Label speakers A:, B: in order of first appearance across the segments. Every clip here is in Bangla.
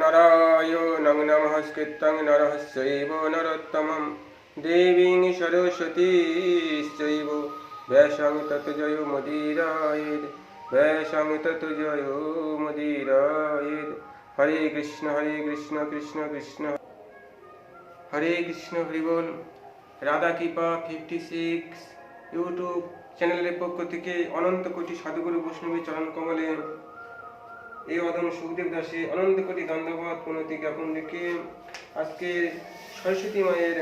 A: নারায়ণং নমস্কৃত্যং দেবী সরস্বতী বেশং তত জয় ততজয় বেশং তত জয় মুদিরায়েদ হরে কৃষ্ণ হরে কৃষ্ণ কৃষ্ণ কৃষ্ণ হরে কৃষ্ণ হরিবল রাধা কৃপা ফিফটি সিক্স ইউটিউব চ্যানেলের পক্ষ থেকে অনন্ত কোটি সাধুগুরু বৈষ্ণবী চরণ কমলে এই অদম সুখদেব দাসে অনন্ত কোটি ধন্যবাদ প্রণতি জ্ঞাপন রেখে আজকে সরস্বতী মায়ের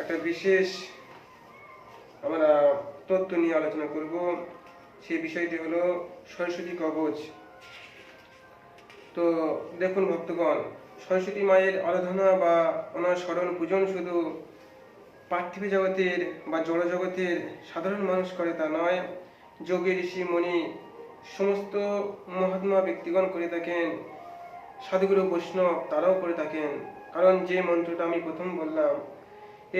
A: একটা বিশেষ আমরা তত্ত্ব নিয়ে আলোচনা করব সেই বিষয়টি হলো সরস্বতী কবচ তো দেখুন ভক্তগণ সরস্বতী মায়ের আরাধনা বা ওনার স্মরণ পূজন শুধু পার্থিব জগতের বা জড়জগতের সাধারণ মানুষ করে তা নয় যোগী ঋষি মণি সমস্ত মহাত্মা ব্যক্তিগণ করে থাকেন সাধুগুরু বৈষ্ণব তারাও করে থাকেন কারণ যে মন্ত্রটা আমি প্রথম বললাম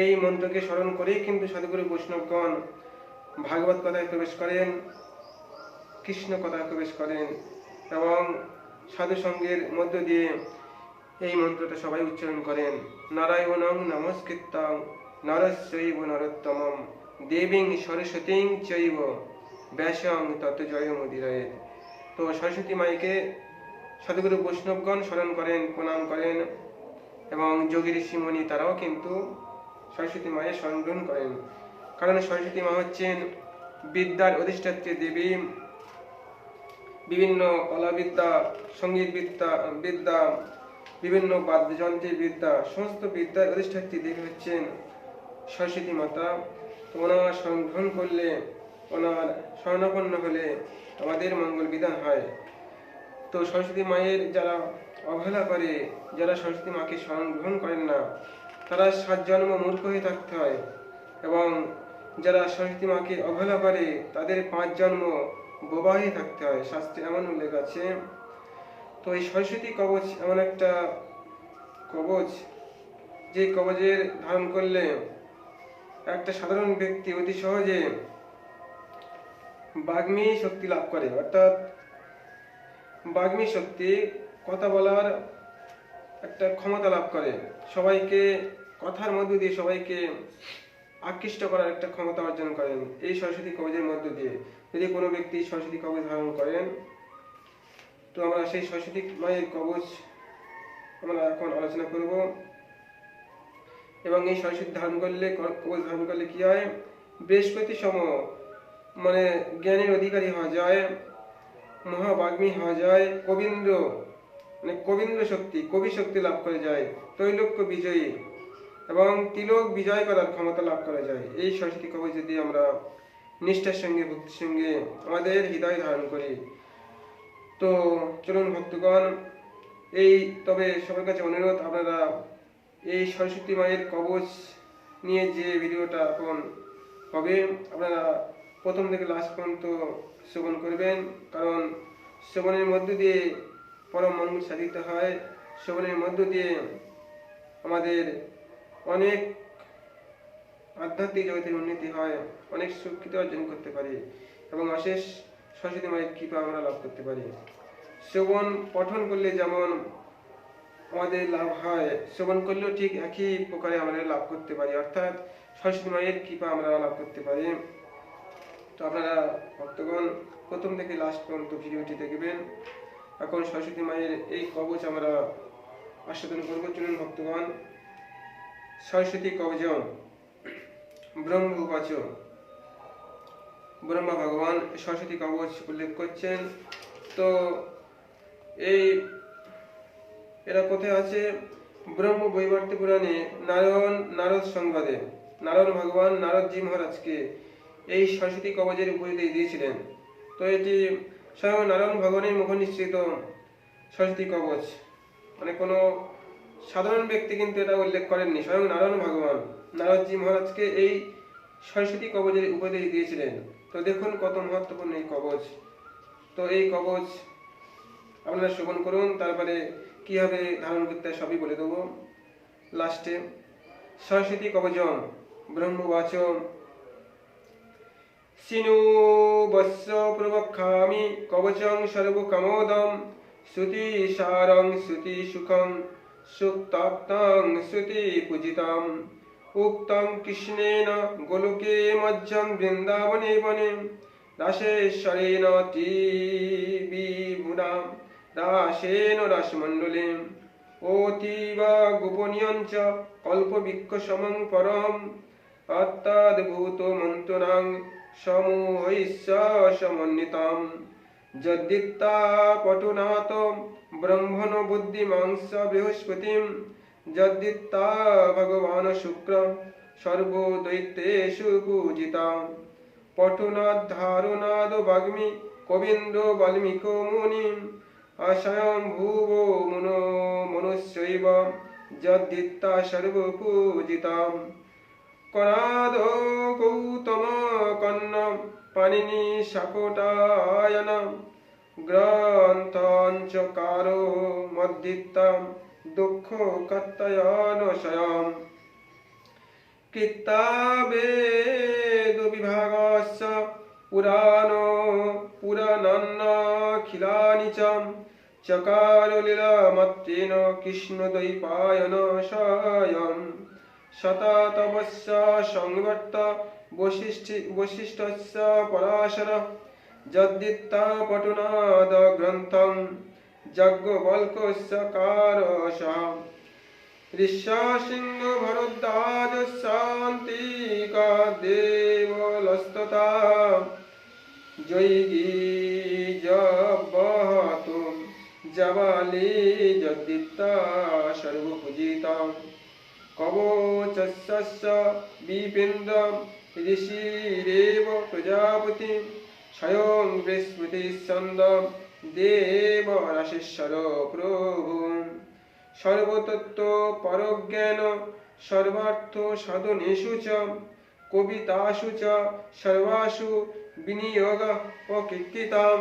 A: এই মন্ত্রকে স্মরণ করেই কিন্তু সাধুগুরু বৈষ্ণবগণ ভাগবত কথায় প্রবেশ করেন কৃষ্ণ কথায় প্রবেশ করেন এবং সাধু সঙ্গের মধ্য দিয়ে এই মন্ত্রটা সবাই উচ্চারণ করেন নারায়ণং নমস্কৃতং নরস্যৈব নরোত্তমম দেবীং সরস্বতীং চৈব ব্যাসং তত্ত্ব জয় মুদিরায় তো সরস্বতী মাইকে সদগুরু বৈষ্ণবগণ স্মরণ করেন প্রণাম করেন এবং যোগী ঋষিমণি তারাও কিন্তু সরস্বতী মায়ের স্মরণ করেন কারণ সরস্বতী মা হচ্ছেন বিদ্যার অধিষ্ঠাত্রী দেবী বিভিন্ন কলাবিদ্যা সঙ্গীত বিদ্যা বিদ্যা বিভিন্ন বাদ্যযন্ত্রের বিদ্যা সমস্ত বিদ্যার অধিষ্ঠাত্রী দেবী হচ্ছেন সরস্বতী মাতা তো ওনার সংগ্রহণ করলে ওনার স্বর্ণপন্ন হলে আমাদের মঙ্গল বিধান হয় তো সরস্বতী মায়ের যারা অবহেলা করে যারা সরস্বতী মাকে স্মরণ গ্রহণ করেন না তারা সাত জন্ম মূর্খ হয়ে থাকতে হয় এবং যারা সরস্বতী মাকে অবহেলা করে তাদের পাঁচ জন্ম বোবা হয়ে থাকতে হয় শাস্ত্রে এমন উল্লেখ আছে তো এই সরস্বতী কবচ এমন একটা কবচ যে কবচের ধারণ করলে একটা সাধারণ ব্যক্তি অতি সহজে বাগ্মী শক্তি লাভ করে অর্থাৎ বাগ্মী শক্তি কথা বলার একটা ক্ষমতা লাভ করে সবাইকে কথার মধ্য দিয়ে সবাইকে আকৃষ্ট করার একটা ক্ষমতা অর্জন করেন এই সরস্বতী কবজের মধ্য দিয়ে যদি কোনো ব্যক্তি সরস্বতী কবজ ধারণ করেন তো আমরা সেই সরস্বতী মায়ের কবজ আমরা এখন আলোচনা করব এবং এই সরস্বতী ধারণ করলে কবজ ধারণ করলে কি হয় বৃহস্পতি সম মানে জ্ঞানের অধিকারী হওয়া যায় মহাবাগ্মী হওয়া যায় কবীন্দ্র মানে কবীন্দ্র শক্তি কবি শক্তি লাভ করে যায় তৈলক্য বিজয়ী এবং তিলক বিজয় করার ক্ষমতা লাভ করা যায় এই সরস্বতী কবি যদি আমরা নিষ্ঠার সঙ্গে ভক্তির সঙ্গে আমাদের হৃদয় ধারণ করি তো চলুন ভক্তগণ এই তবে সবার কাছে অনুরোধ আপনারা এই সরস্বতী মায়ের কবচ নিয়ে যে ভিডিওটা এখন হবে আপনারা প্রথম থেকে লাস্ট পর্যন্ত শ্রবণ করবেন কারণ শ্রবণের মধ্য দিয়ে পরম মঙ্গল সাধিত হয় শ্রবণের মধ্য দিয়ে আমাদের অনেক আধ্যাত্মিক জগতের উন্নতি হয় অনেক সুখিত অর্জন করতে পারি এবং অশেষ সরস্বতী মায়ের কৃপা আমরা লাভ করতে পারি শ্রবণ পঠন করলে যেমন আমাদের লাভ হয় শ্রবণ করলেও ঠিক একই প্রকারে আমরা লাভ করতে পারি অর্থাৎ সরস্বতী মায়ের কৃপা আমরা লাভ করতে পারি তো আপনারা ভক্তগণ প্রথম থেকে লাস্ট পর্যন্ত ভিডিওটি দেখবেন এখন সরস্বতী মায়ের এই কবচ আমরা আস্বাদন করবো চলুন ভক্তগণ সরস্বতী কবচ ব্রহ্ম উপাচ ব্রহ্মা ভগবান সরস্বতী কবচ উল্লেখ করছেন তো এই এরা কোথায় আছে ব্রহ্ম বৈবর্তী পুরাণে নারায়ণ নারদ সংবাদে নারায়ণ ভগবান নারদজি মহারাজকে এই সরস্বতী কবচের উপরে দিয়েছিলেন তো এটি স্বয়ং নারায়ণ ভগবানের মুখ নিশ্চিত সরস্বতী কবচ মানে কোনো সাধারণ ব্যক্তি কিন্তু এটা উল্লেখ করেননি স্বয়ং নারায়ণ ভগবান নারদজি মহারাজকে এই সরস্বতী কবচের উপদেশ দিয়েছিলেন তো দেখুন কত মহত্বপূর্ণ এই কবচ তো এই কবচ আপনারা শ্রবণ করুন তারপরে কীভাবে ধারণ করতে সবই বলে দেবো লাস্টে সরস্বতী কবচম ব্রহ্মবাচম সিনু বৎস প্রবক্ষামি কবচং সর্বকামোদম শ্রুতি সারং শ্রুতি সুখং সুক্তাত্তাং শ্রুতি পূজিতাম উক্তং কৃষ্ণেন গোলকে মজ্জং বৃন্দাবনে বনে দাসেশ্বরেন ত্রিবিভুনা রাসেন রাসমণ্ডলে অতীব গোপনীয় চ সমং পরম অত্যাদ্ভূত মন্ত্রণাং সমূহৈশ্চ সমন্বিতম যদিত্তা ব্রহ্মণ বুদ্ধিমাংস বৃহস্পতিম যদিত্তা ভগবান শুক্র সর্বদৈত্যেষু পূজিতা পটুনাদ্ধারুনাদ বাগ্মী কবীন্দ্র বাল্মিক মুনি মনো মনুষ্যৈব সর্বপূজিতাম করাধ গৌতম কন্ন পানিনি শাকটায়ন গ্রন্থঞ্চকারো মদ্দিত্তাম দুঃখ কত্তয়ন স্বয়ং কৃত্তাবেদবিভাগস্য পুরাণো পুরাণন্নখিলানি চ চকারলীলামত্রেণ কৃষ্ণদ্বৈপায়ন স্বয়ং শততবস্য সংগর্ত বৈশিষ্ট্য পরাশর যদ্দিত্ত পটুনাদ গ্রন্থম যজ্ঞবল্কস্য কারস ঋষ্য সিংহ ভরদ্বাজ দেবলস্ততা জৈগী জবহতু জবালি যদ্দিত্তা সর্বপূজিতা অবচস্য বিপিন্দম ঋষিরেব প্রজাপতি স্বয়ং বৃহস্পতি ছন্দম দেব রাশেশ্বর প্রভু সর্বতত্ত্ব পরজ্ঞান সর্বার্থ সাধনেশু চ কবিতাসু চ সর্বাসু বিনিয়োগ অকীর্তিতাম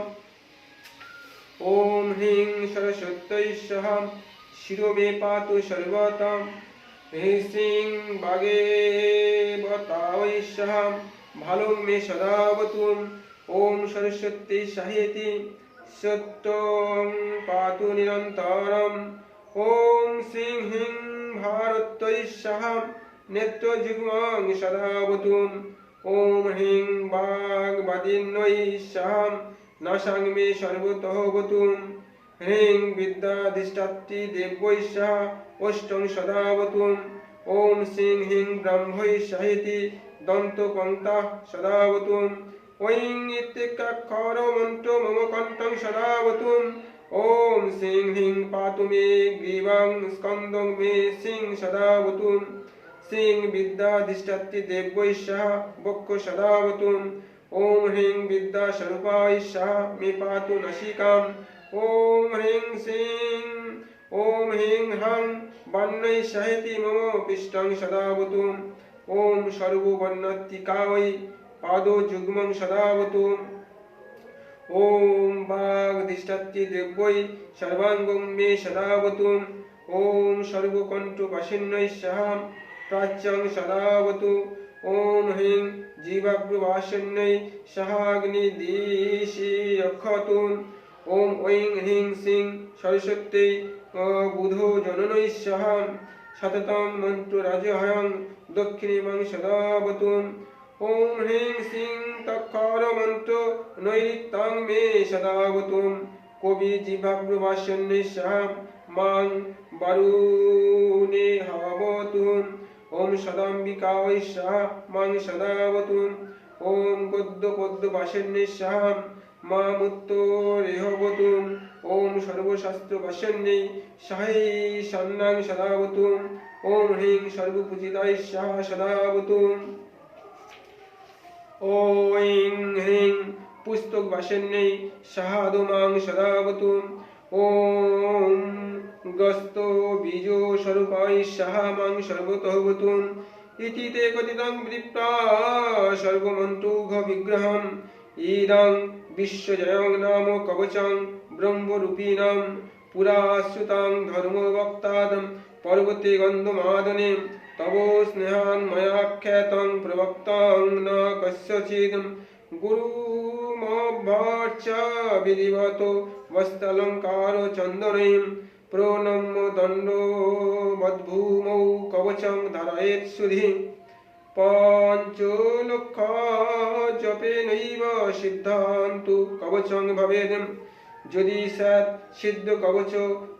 A: ॐ ह्रीं सरस्वत्यै सह शिरो मे पातु सर्वताम् ह्रीं भगेवतावैश्यां भालुं मे सदावतुं ॐ सरस्वती सहेति सत्त्वं पातु निरन्तरम् ॐ श्रीं ह्रीं भारतैश्यां नेत्रजुग्मां सदावतुं ॐ ह्रीं वाग्वादिन्वैश्यां नशां मे सर्वतोऽवतुं ह्रीं विद्याधिष्ठात्रि देवैश्यः ओष्टं सदावतु ॐ श्रीं ह्रीं ब्रह्मै शहिति दन्तपङ्क्तः सदावतु ঐং ইত্যেকাক্ষর মন্ত্র মম কণ্ঠং সদাবতু ॐ श्रीं ह्रीं पातु मे ग्रीवं स्कन्दं मे श्रीं सदावतु श्रीं विद्याधिष्ठत्ति देवै सह वक्ष सदावतु ॐ ह्रीं विद्यास्वरूपाय सह मे पातु नशिकाम् ॐ ह्रीं श्रीं ॐ ह्रीं ह्रां वर्णैः सहति मम पिष्टं सदावतु ॐ सर्ववर्णत्तिका पादोजुग्मं पादो सदावतु ॐ वाग्दिष्टत्ति दिव्यै सर्वाङ्गं मे सदावतु ॐ सर्वकण्ठुपशिन्नै सह प्राच्यं सदावतु ॐ ह्रीं जीवाभ्रुवासिन्यै सहाग्निदिशि रक्षतु ॐ ऐं ह्रीं सिं सरस्वत्यै বুধো জননৈঃসহ সততম মন্ত্ররাজহয়ং দক্ষিণীমং সদাবতুম ॐ ह्रीं श्रीं तकारमन्तो नैरित्तां मे सदागतुं कविजिभाब्रुभाषन्निश्चां मां वरुणे हवतुं ॐ सदाम्बिकावैश्चां मां सदावतुं ॐ गद्यपद्यभाषन्निश्चां मामुत्तोरेहवतुं ॐ सर्वशास्त्रवशन्यै सहै सन्नां सदावतु ॐ ह्रीं सर्वपूजिताय सः सदावतु ॐ ह्रीं पुस्तकवशन्यै सहादुमां सदावतु ॐ গস্ত বীজো স্বরূপাই সাহামাং সর্বতহবতুম ইতি তে কথিতং বিপ্রা সর্বমন্তুঘ বিগ্রহম ইদং বিশ্বজয়ং নাম কবচং ব্রহ্মরূপিণাম পুরাশ্রুতাং ধর্মবক্তাদম পর্বতে গন্ধমাদনে তব স্নেহান ময়াখ্যাতং প্রবক্তং ন কস্যচিদ গুরুমভ্যর্চ বিধিবত বস্ত্রালঙ্কার চন্দনীম প্রণম্য দণ্ড মদ্ভূমৌ কবচং ধারয়েৎ সুধি পঞ্চলক্ষ জপে নৈব সিদ্ধান্তু কবচং ভবেদম যদি সৎ সিদ্ধ কবচ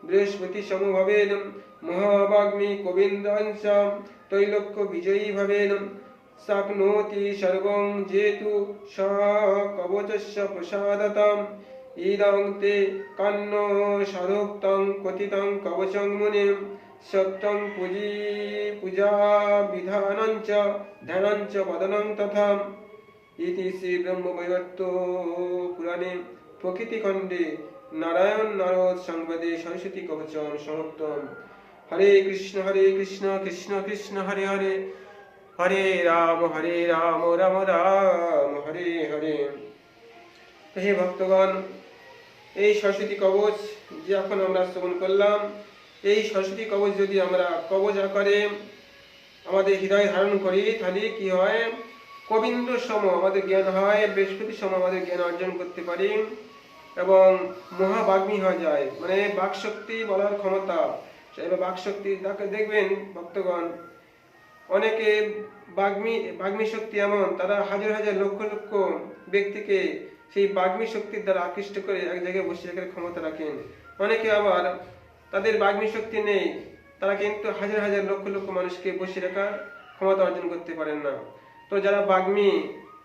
A: বৃহস্পতি সমভাবেন মহাবাগ্নি কবিন্দাংশাম তৈলক্ষ বিজয়ী ভাবেন স্বপ্নোতি সর্বং যেতু স কবচস্য প্রসাদতাম ইদং তে কান্ন সাধোক্তং কথিতং কবচং মুনে সত্যং পুজি পূজা বিধানঞ্চ ধ্যানঞ্চ বদনং তথা ইতি শ্রী ব্রহ্মবৈবর্ত পুরাণে প্রকৃতিখণ্ডে নারায়ণ নারদ সংবাদে সরস্বতী কবচন সমর্থন হরে কৃষ্ণ হরে কৃষ্ণ কৃষ্ণ কৃষ্ণ হরে হরে হরে রাম হরে রাম রাম রাম হরে হরে হে ভক্তগণ এই সরস্বতী কবচ যে এখন আমরা শ্রবণ করলাম এই সরস্বতী কবচ যদি আমরা কবচ আকারে আমাদের হৃদয় ধারণ করি তাহলে কি হয় কবিন্দ সম আমাদের জ্ঞান হয় বৃহস্পতি সম আমাদের জ্ঞান অর্জন করতে পারি এবং মহাবাগ্মী হয়ে যায় মানে বাকশক্তি বলার ক্ষমতা এবার বাকশক্তি তাকে দেখবেন ভক্তগণ অনেকে বাগ্মী বাগ্মী শক্তি এমন তারা হাজার হাজার লক্ষ লক্ষ ব্যক্তিকে সেই বাগ্মী শক্তির দ্বারা আকৃষ্ট করে এক জায়গায় বসে রাখার ক্ষমতা রাখেন অনেকে আবার তাদের বাগ্মী শক্তি নেই তারা কিন্তু হাজার হাজার লক্ষ লক্ষ মানুষকে বসে রাখার ক্ষমতা অর্জন করতে পারেন না তো যারা বাগ্মী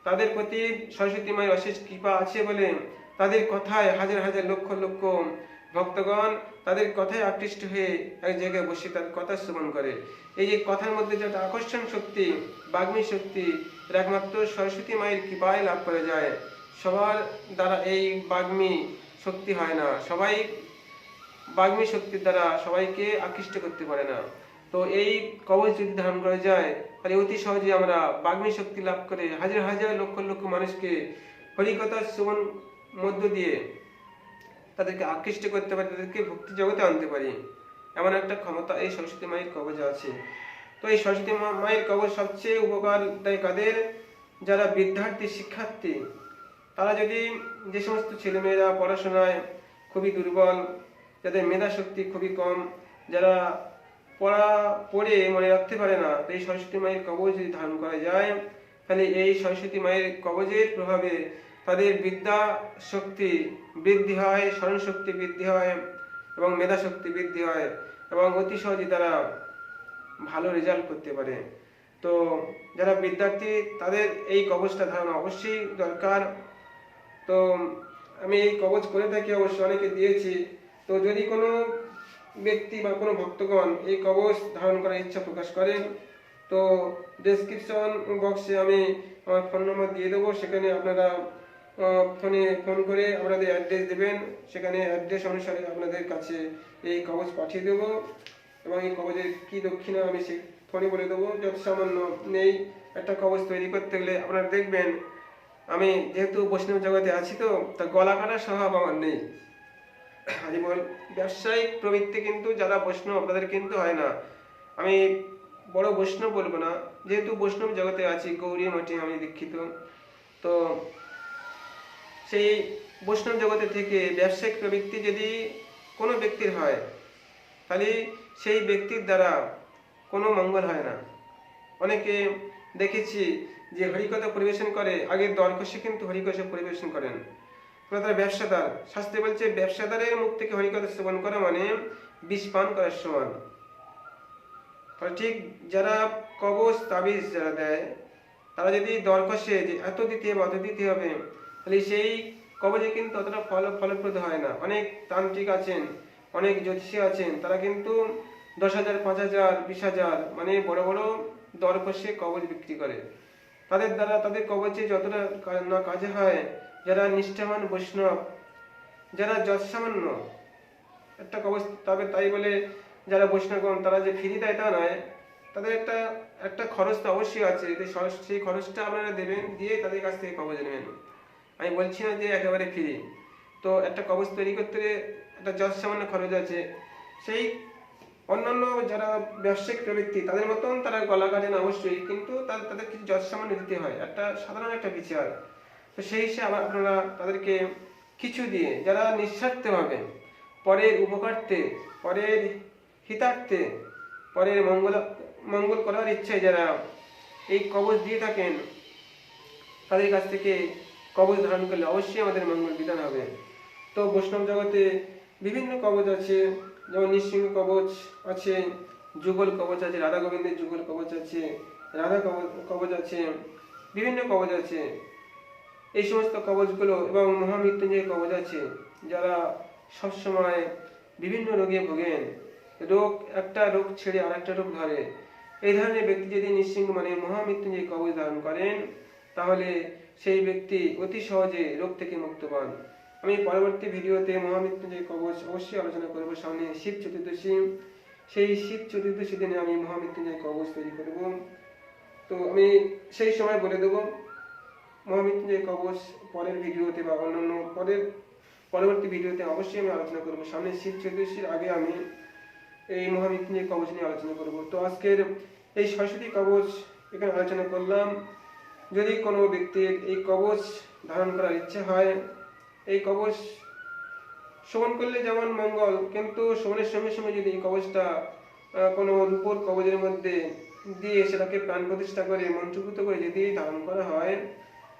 A: তাদের প্রতি সরস্বতী মায়ের অশেষ কৃপা আছে বলে তাদের কথায় হাজার হাজার লক্ষ লক্ষ ভক্তগণ তাদের কথায় আকৃষ্ট হয়ে এক জায়গায় বসে তার কথা শ্রবণ করে এই যে কথার মধ্যে যে আকর্ষণ শক্তি বাগ্মী শক্তি একমাত্র সরস্বতী মায়ের কৃপায় লাভ করা যায় সবার দ্বারা এই বাগ্মী শক্তি হয় না সবাই বাগ্মী শক্তির দ্বারা সবাইকে আকৃষ্ট করতে পারে না তো এই কবচ যদি ধারণ করা যায় তাহলে অতি সহজে আমরা বাগ্মী শক্তি লাভ করে হাজার হাজার লক্ষ লক্ষ মানুষকে হরিকতার শ্রবণ মধ্য দিয়ে তাদেরকে আকৃষ্ট করতে পারি তাদেরকে ভক্তি জগতে আনতে পারি এমন একটা ক্ষমতা এই সরস্বতী মায়ের কবজে আছে তো এই সরস্বতী মায়ের কবজ সবচেয়ে উপকার দেয় কাদের যারা বিদ্যার্থী শিক্ষার্থী তারা যদি যে সমস্ত ছেলেমেয়েরা পড়াশোনায় খুবই দুর্বল যাদের মেধা শক্তি খুবই কম যারা পড়া পড়ে মনে রাখতে পারে না এই সরস্বতী মায়ের কবজ যদি ধারণ করা যায় তাহলে এই সরস্বতী মায়ের কবজের প্রভাবে তাদের বিদ্যা শক্তি বৃদ্ধি হয় স্মরণ শক্তি বৃদ্ধি হয় এবং মেধা শক্তি বৃদ্ধি হয় এবং অতি সহজে তারা ভালো রেজাল্ট করতে পারে তো যারা বিদ্যার্থী তাদের এই কবচটা ধারণ অবশ্যই দরকার তো আমি এই কবচ করে থাকি অবশ্যই অনেকে দিয়েছি তো যদি কোনো ব্যক্তি বা কোনো ভক্তগণ এই কবচ ধারণ করার ইচ্ছা প্রকাশ করেন তো ডেসক্রিপশন বক্সে আমি আমার ফোন নম্বর দিয়ে দেবো সেখানে আপনারা ফোনে ফোন করে আপনাদের অ্যাড্রেস দেবেন সেখানে অ্যাড্রেস অনুসারে আপনাদের কাছে এই কবচ পাঠিয়ে দেবো এবং এই কবচের কী দক্ষিণা আমি সে ফোনে বলে দেবো যত সামান্য নেই একটা কবচ তৈরি করতে গেলে আপনারা দেখবেন আমি যেহেতু বৈষ্ণব জগতে আছি তো তা গলা কাটা স্বভাব আমার নেই ব্যবসায়িক প্রবৃত্তি কিন্তু যারা বৈষ্ণব আপনাদের কিন্তু হয় না আমি বড় বৈষ্ণব বলবো না যেহেতু বৈষ্ণব জগতে আছি গৌরী মঠে আমি দীক্ষিত তো সেই বৈষ্ণব জগতে থেকে ব্যবসায়িক প্রবৃত্তি যদি কোনো ব্যক্তির হয় তাহলে সেই ব্যক্তির দ্বারা কোনো মঙ্গল হয় না অনেকে দেখেছি যে হরিকথা পরিবেশন করে আগে দরকষে কিন্তু হরিকষে পরিবেশন করেন তারা ব্যবসাদার শাস্ত্রে বলছে ব্যবসাদারের মুখ থেকে হরিকথা সেবন করা মানে বিষ পান করার সমান ঠিক যারা কবচ তাবিজ যারা দেয় তারা যদি দর কষে যে এত দিতে হবে অত দিতে হবে তাহলে সেই কবচে কিন্তু অতটা ফল ফলপ্রদ হয় না অনেক তান্ত্রিক আছেন অনেক জ্যোতিষী আছেন তারা কিন্তু দশ হাজার পাঁচ হাজার বিশ হাজার মানে বড় বড় দর কষে কবচ বিক্রি করে তাদের দ্বারা তাদের কবচে যতটা না কাজে হয় যারা নিষ্ঠাবান বৈষ্ণব যারা যৎসামান্য একটা কবচ তবে তাই বলে যারা বৈষ্ণবগণ তারা যে ফিরি দেয় তা নয় তাদের একটা একটা খরচ তো অবশ্যই আছে সেই খরচটা আপনারা দেবেন দিয়ে তাদের কাছ থেকে কবজ নেবেন আমি বলছি না যে একেবারে ফ্রি তো একটা কবজ তৈরি করতে একটা যত সামান্য খরচ আছে সেই অন্যান্য যারা ব্যবসায়িক প্রবৃত্তি তাদের মতন তারা গলা কাটেন না অবশ্যই কিন্তু তাদের কিছু যত সামান্য দিতে হয় একটা সাধারণ একটা বিচার তো সেই হিসেবে আপনারা তাদেরকে কিছু দিয়ে যারা নিঃস্বার্থভাবে পরের উপকারতে পরের হিতার্থে পরের মঙ্গল মঙ্গল করার ইচ্ছায় যারা এই কবচ দিয়ে থাকেন তাদের কাছ থেকে কবচ ধারণ করলে অবশ্যই আমাদের মঙ্গল বিধান হবে তো বৈষ্ণব জগতে বিভিন্ন কবচ আছে যেমন নৃসিংহ কবচ আছে যুগল কবচ আছে রাধা গোবিন্দের যুগল কবচ আছে রাধা কবচ আছে বিভিন্ন কবচ আছে এই সমস্ত কবচগুলো এবং মহামৃত্যুঞ্জয় কবচ আছে যারা সবসময় বিভিন্ন রোগে ভোগেন রোগ একটা রোগ ছেড়ে আর একটা রোগ ধরে এই ধরনের ব্যক্তি যদি নিঃসিংহ মানে মহামৃত্যুঞ্জয় কবচ ধারণ করেন তাহলে সেই ব্যক্তি অতি সহজে রোগ থেকে মুক্ত পান আমি পরবর্তী ভিডিওতে মহামৃত্যুঞ্জয় কবচ অবশ্যই আলোচনা করব সামনে শিব চতুর্দশী সেই শিব চতুর্দশী দিনে আমি মহামৃত্যুঞ্জয় কবচ তৈরি করব তো আমি সেই সময় বলে দেবো মহামৃত্যুঞ্জয় কবচ পরের ভিডিওতে বা অন্যান্য পরের পরবর্তী ভিডিওতে অবশ্যই আমি আলোচনা করবো সামনে শিব চতুর্থীর আগে আমি এই মহামৃত্যুঞ্জয় কবচ নিয়ে আলোচনা করব তো আজকের এই সরস্বতী কবচ এখানে আলোচনা করলাম যদি কোনো ব্যক্তির এই কবচ ধারণ করার ইচ্ছে হয় এই কবচ শ্রবণ করলে যেমন মঙ্গল কিন্তু শ্রবণের সঙ্গে সঙ্গে যদি এই কবচটা কোনো রূপোর কবচের মধ্যে দিয়ে সেটাকে প্রাণ প্রতিষ্ঠা করে মন্ত্রভূত করে যদি ধারণ করা হয়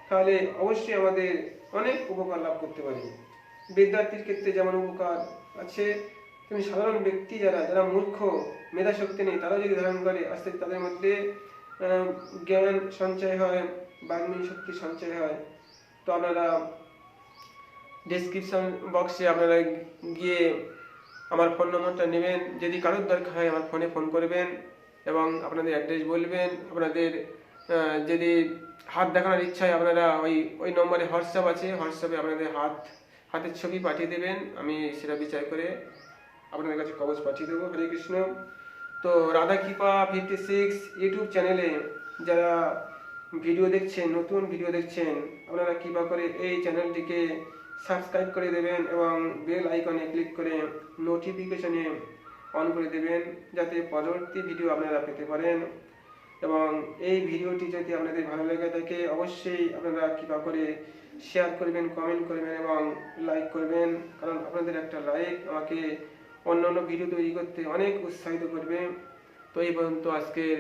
A: তাহলে অবশ্যই আমাদের অনেক উপকার লাভ করতে পারি বিদ্যার্থীর ক্ষেত্রে যেমন উপকার আছে তুমি সাধারণ ব্যক্তি যারা যারা মূর্খ মেধা শক্তি নেই তারা যদি ধারণ করে আস্তে তাদের মধ্যে জ্ঞান সঞ্চয় হয় বাগ্মী শক্তি সঞ্চয় হয় তো আপনারা ডিসক্রিপশন বক্সে আপনারা গিয়ে আমার ফোন নম্বরটা নেবেন যদি কারোর দরকার হয় আমার ফোনে ফোন করবেন এবং আপনাদের অ্যাড্রেস বলবেন আপনাদের যদি হাত দেখানোর ইচ্ছায় আপনারা ওই ওই নম্বরে হোয়াটসঅ্যাপ আছে হোয়াটসঅ্যাপে আপনাদের হাত হাতের ছবি পাঠিয়ে দেবেন আমি সেটা বিচার করে আপনাদের কাছে কবচ পাঠিয়ে দেবো হরে কৃষ্ণ তো রাধা কৃপা ফিফটি সিক্স ইউটিউব চ্যানেলে যারা ভিডিও দেখছেন নতুন ভিডিও দেখছেন আপনারা কৃপা করে এই চ্যানেলটিকে সাবস্ক্রাইব করে দেবেন এবং বেল আইকনে ক্লিক করে নোটিফিকেশনে অন করে দেবেন যাতে পরবর্তী ভিডিও আপনারা পেতে পারেন এবং এই ভিডিওটি যদি আপনাদের ভালো লেগে থাকে অবশ্যই আপনারা কৃপা করে শেয়ার করবেন কমেন্ট করবেন এবং লাইক করবেন কারণ আপনাদের একটা লাইক আমাকে অন্য অন্য ভিডিও তৈরি করতে অনেক উৎসাহিত করবে তো এই পর্যন্ত আজকের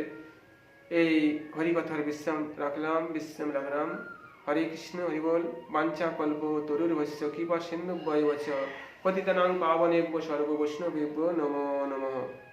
A: এই হরিকথার বিশ্রাম রাখলাম বিশ্রাম রাখলাম হরে কৃষ্ণ হরি বল বাঞ্ছা কল্প তরুর বস্য কৃপা সিন্ধু বয় বছ পতিতানাং পাবনেব্য সর্ব বৈষ্ণবেব্য নমো নমঃ